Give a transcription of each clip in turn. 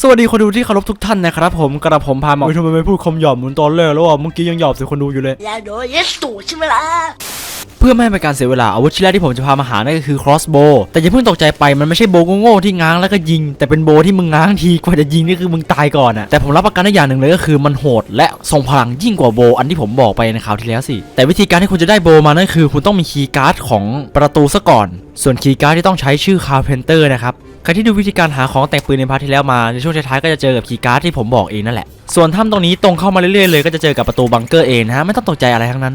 สวัสดีคนดูที่เคารพทุกท่านนะครับผมกระผมพามาทำไมไม่พูดคำหยาบเหมือนตอนแรกแล้วอะเมื่อกี้ยังหยาบใส่คนดูอยู่เลย แล้วโดนเยสูใช่ไหมล่ะเพื่อไม่ให้เป็นการเสียเวลาอาวุธชิ้นแรกที่ผมจะพามาหานั่นก็คือ crossbow แต่อย่าเพิ่งตกใจไปมันไม่ใช่โบโง่ๆที่ง้างแล้วก็ยิง แต่เป็นโบที่มึงง้างทีกว่าจะยิงนี่คือมึงตายก่อนอะแต่ผมรับประกันได้อย่างหนึ่งเลยก็คือมันโหดและทรงพลังยิ่งกว่าโบอันที่ผมบอกไปในคราวที่แล้วสิแต่วิธีการที่คุณจะได้โบมานั่นคือ คุณต้องมีคีย์การ์ดของประตูซะก่อน ส่วนคีย์การ์ดที่ต้องใช้ชื่อ carpenter นะครับใครที่ดูวิธีการหาของแต่งปืนในพาร์ทที่แล้วมาในช่วงท้ายๆก็จะเจอกับคีย์การ์ดที่ผมบอกเองนั่นแหละ ส่วนถ้ำตรงนี้ตรงเข้ามาเรื่อยๆเลยก็จะเจอกับประตูบังเกอร์เองนะฮะไม่ต้องตกใจอะไรทั้งนั้น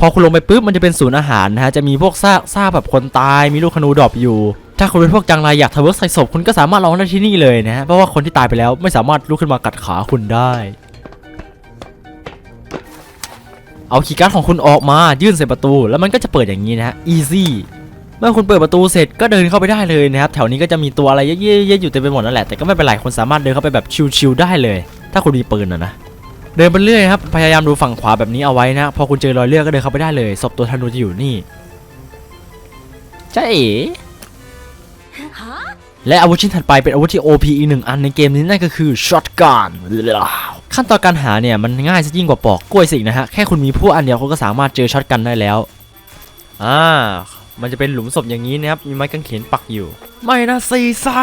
พอคุณลงไปปุ๊บมันจะเป็นศูนย์อาหารนะฮะจะมีพวกซากซากแบบคนตายมีลูกขนูดรอปอยู่ ถ้าคุณเป็นพวกจังไรอยากทะเวิร์กใส่ศพคุณก็สามารถลองได้ที่นี่เลยนะฮะเพราะว่าคนที่ตายไปแล้วไม่สามารถลุกขึ้นมากัดขาคุณได้ เอาคีย์การ์ดของคุณออกมายื่นใส่ประตู แล้วมันก็จะเปิดอย่างนี้นะฮะ easy มื่อคุณเปิดประตูเสร็จก็เดินเข้าไปได้เลยนะครับแถวนี้ก็จะมีตัวอะไรเยอะๆอยู่เต็มไปหมดนั่นแหละแต่ก็ไม่เป็นไรคุณสามารถเดินเข้าไปแบบชิลๆได้เลย ถ้าคุณมีปืนนะนะเดินไปเรื่อยครับพยายามดูฝั่งขวาแบบนี้เอาไว้นะพอคุณเจอรอยเลือดก็เดินเข้าไปได้เลยศพตัวธนูจะอยู่นี่ใช่าเอ๋และอาวุธชิ้นถัดไปเป็นอาวุธที่ OP อีกหนึ่งอันในเกมนี้นั่นก็คือช็อตกันขั้นตอนการหาเนี่ยมันง่ายซะยิ่งกว่าปอกกล้วยสินะฮะแค่คุณมีผู้อันเดียวคุณก็สามารถเจอช็อตกันได้แล้วอ่า มันจะเป็นหลุมศพอย่างนี้นะครับ มีไม้กางเขนปักอยู่ ไม่นะซีซ่า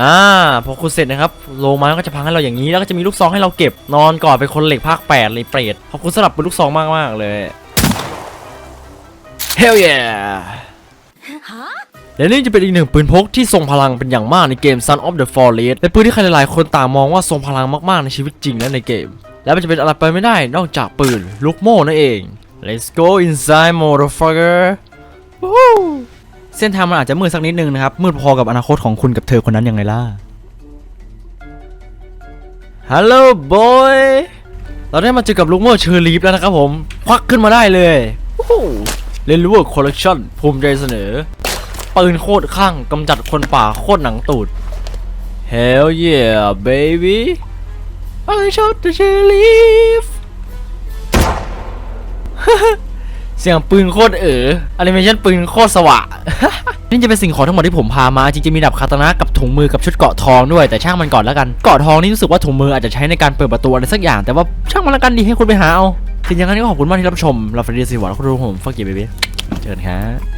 อ่าพอคุณเสร็จนะครับโลมาก็จะพังให้เราอย่างนี้แล้วก็จะมีลูกซองให้เราเก็บนอนก่อนเป็นคนเหล็กภาค8เลยเปรตพอคุณสลับเป็นลูกซองมากมากๆเลย Hell yeah และนี่จะเป็นอีกหนึ่งปืนพกที่ทรงพลังเป็นอย่างมากในเกม Son of the Forest เป็นปืนที่ใครหลายๆคนต่างมองว่าทรงพลังมากๆในชีวิตจริงและในเกม แล้วมันจะเป็นอะไรไปไม่ได้นอกจากปืนลูกโม่นั่นเอง Let's go inside motherfucker Woo! เส้นทางมันอาจจะมืดสักนิดนึงนะครับ มืดพอกับอนาคตของคุณกับเธอคนนั้นยังไงล่ะ ฮัลโหลบอยเราได้มาเจอกับลูกโม่เชอร์ลีฟแล้วนะครับผม ควักขึ้นมาได้เลยเล่นลูเวอร์คอลเลคชั่นภูมิใจเสนอ ปืนโคตรข้างกำจัดคนป่าโคตรหนังตูด Hell yeah baby I shot the sheriff เสียงปืนโคตรเอ๋อแอนิเมชันปืนโคตรสวะ นี่จะเป็นสิ่งของทั้งหมดที่ผมพามา จริงๆมีดับคาตานะกับถุงมือกับชุดเกราะทองด้วยแต่ช่างมันก่อนแล้วกัน เกราะทองนี่รู้สึกว่าถุงมืออาจจะใช้ในการเปิดประตูอะไรสักอย่าง แต่ว่าช่างมันละกันดีให้คุณไปหาเอาถึงอย่างนั้นก็ขอบคุณมากที่รับชมเราฟรดีสิวังและคุณรู้ผมฟักกี้เบบี้เจอกันครับ